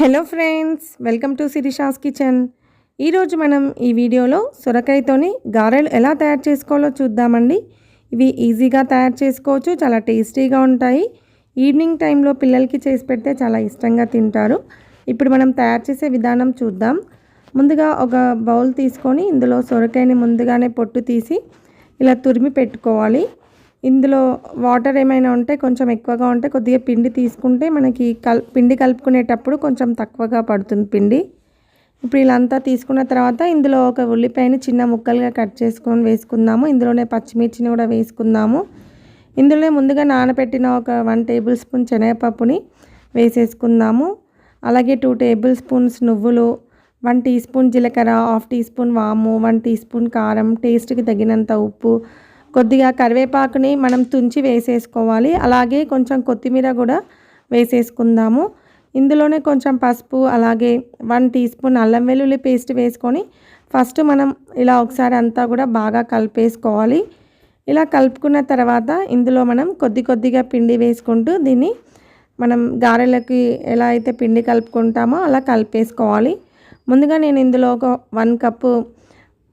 Hello friends welcome to Shirisha's kitchen. ఈరోజు మనం ఈ వీడియోలో సొరకాయతోని గారెలు ఎలా తయారు చేసుకోవాలో చూద్దామండి. ఇవి ఈజీగా తయారు చేసుకోవచ్చు చాలా టేస్టీగా ఉంటాయి. ఈవినింగ్ టైంలో పిల్లలకి చేసి పెడితే చాలా ఇష్టంగా తింటారు. ఇప్పుడు మనం తయారు చేసే విధానం చూద్దాం. ముందుగా ఒక బౌల్ తీసుకొని ఇందులో సొరకాయని ముందుగానే పొట్టు తీసి ఇలా తురిమి పెట్టుకోవాలి. ఇందులో వాటర్ ఏమైనా ఉంటే కొంచెం ఎక్కువగా ఉంటే కొద్దిగా పిండి తీసుకుంటే మనకి కల్ పిండి కలుపుకునేటప్పుడు కొంచెం తక్కువగా పడుతుంది పిండి. ఇప్పుడు ఇలా అంతా తీసుకున్న తర్వాత ఇందులో ఒక ఉల్లిపాయని చిన్న ముక్కలుగా కట్ చేసుకొని వేసుకుందాము. ఇందులోనే పచ్చిమిర్చిని కూడా వేసుకుందాము. ఇందులో ముందుగా నానబెట్టిన ఒక వన్ టేబుల్ స్పూన్ శనగపప్పుని వేసేసుకుందాము. అలాగే టూ టేబుల్ స్పూన్స్ నువ్వులు వన్ టీ స్పూన్ జీలకర్ర హాఫ్ టీ స్పూన్ వాము వన్ టీ స్పూన్ కారం టేస్ట్కి తగినంత ఉప్పు కొద్దిగా కరివేపాకుని మనం తుంచి వేసేసుకోవాలి. అలాగే కొంచెం కొత్తిమీర కూడా వేసేసుకుందాము. ఇందులోనే కొంచెం పసుపు అలాగే వన్ టీ స్పూన్ అల్లం వెల్లుల్లి పేస్ట్ వేసుకొని ఫస్ట్ మనం ఇలా ఒకసారి అంతా కూడా బాగా కలిపేసుకోవాలి. ఇలా కలుపుకున్న తర్వాత ఇందులో మనం కొద్ది కొద్దిగా పిండి వేసుకుంటూ దీన్ని మనం గారెలకి ఎలా అయితే పిండి కలుపుకుంటామో అలా కలిపేసుకోవాలి. ముందుగా నేను ఇందులో ఒక వన్ కప్పు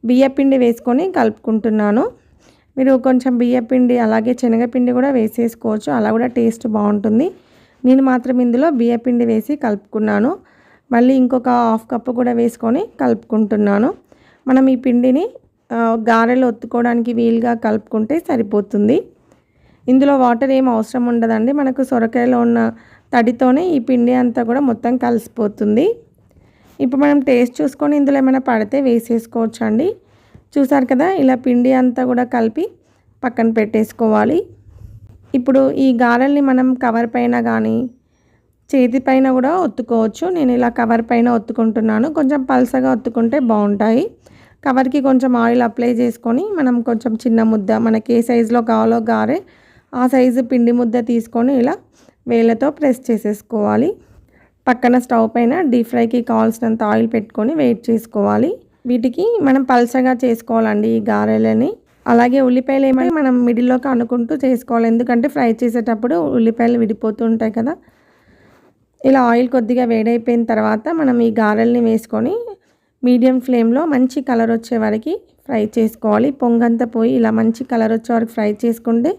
బియ్య పిండి వేసుకొని కలుపుకుంటున్నాను. మీరు కొంచెం బియ్యపిండి అలాగే శనగపిండి కూడా వేసేసుకోవచ్చు. అలా కూడా టేస్ట్ బాగుంటుంది. నేను మాత్రం ఇందులో బియ్యపిండి వేసి కలుపుకున్నాను. మళ్ళీ ఇంకొక హాఫ్ కప్పు కూడా వేసుకొని కలుపుకుంటున్నాను. మనం ఈ పిండిని గారెలు ఒత్తుకోవడానికి వీలుగా కలుపుకుంటే సరిపోతుంది. ఇందులో వాటర్ ఏం అవసరం ఉండదండి. మనకు సొరకాయలో ఉన్న తడితోనే ఈ పిండి అంతా కూడా మొత్తం కలిసిపోతుంది. ఇప్పుడు మనం టేస్ట్ చూసుకొని ఇందులో ఏమైనా పడితే వేసేసుకోవచ్చు అండి చూసారు కదా ఇలా పిండి అంతా కూడా కలిపి పక్కన పెట్టేసుకోవాలి. ఇప్పుడు ఈ గారెల్ని మనం కవర్ పైన కానీ చేతి పైన కూడా ఒత్తుకోవచ్చు. నేను ఇలా కవర్ పైన ఒత్తుకుంటున్నాను. కొంచెం పల్సగా ఒత్తుకుంటే బాగుంటాయి. కవర్కి కొంచెం ఆయిల్ అప్లై చేసుకొని మనం కొంచెం చిన్న ముద్ద మనకి ఏ సైజులో కావాలో గారె ఆ సైజు పిండి ముద్ద తీసుకొని ఇలా వేళ్ళతో ప్రెస్ చేసేసుకోవాలి. పక్కన స్టవ్ పైన డీప్ ఫ్రైకి కావాల్సినంత ఆయిల్ పెట్టుకొని వెయిట్ చేసుకోవాలి. వీటికి మనం పల్సగా చేసుకోవాలండి ఈ గారెలని. అలాగే ఉల్లిపాయలు ఏమైనా మనం మిడిల్లోకి అనుకుంటూ చేసుకోవాలి. ఎందుకంటే ఫ్రై చేసేటప్పుడు ఉల్లిపాయలు విడిపోతూ ఉంటాయి కదా. ఇలా ఆయిల్ కొద్దిగా వేడైపోయిన తర్వాత మనం ఈ గారెల్ని వేసుకొని మీడియం ఫ్లేమ్లో మంచి కలర్ వచ్చే వరకు ఫ్రై చేసుకోవాలి. పొంగంతా పోయి ఇలా మంచి కలర్ వచ్చే వరకు ఫ్రై చేసుకుంటే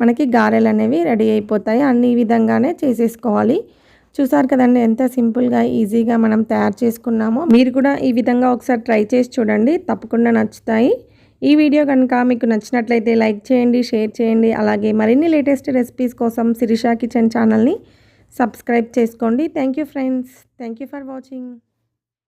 మనకి గారెలు అనేవి రెడీ అయిపోతాయి. అన్ని విధంగానే చేసేసుకోవాలి. చూసారు కదండి ఎంత సింపుల్గా ఈజీగా మనం తయారు చేసుకున్నామో. మీరు కూడా ఈ విధంగా ఒకసారి ట్రై చేసి చూడండి తప్పకుండా నచ్చుతాయి. ఈ వీడియో కనుక మీకు నచ్చినట్లయితే లైక్ చేయండి షేర్ చేయండి అలాగే మరిన్ని లేటెస్ట్ రెసిపీస్ కోసం శిరీషా కిచెన్ ఛానల్ని సబ్స్క్రైబ్ చేసుకోండి. Thank you friends thank you for watching.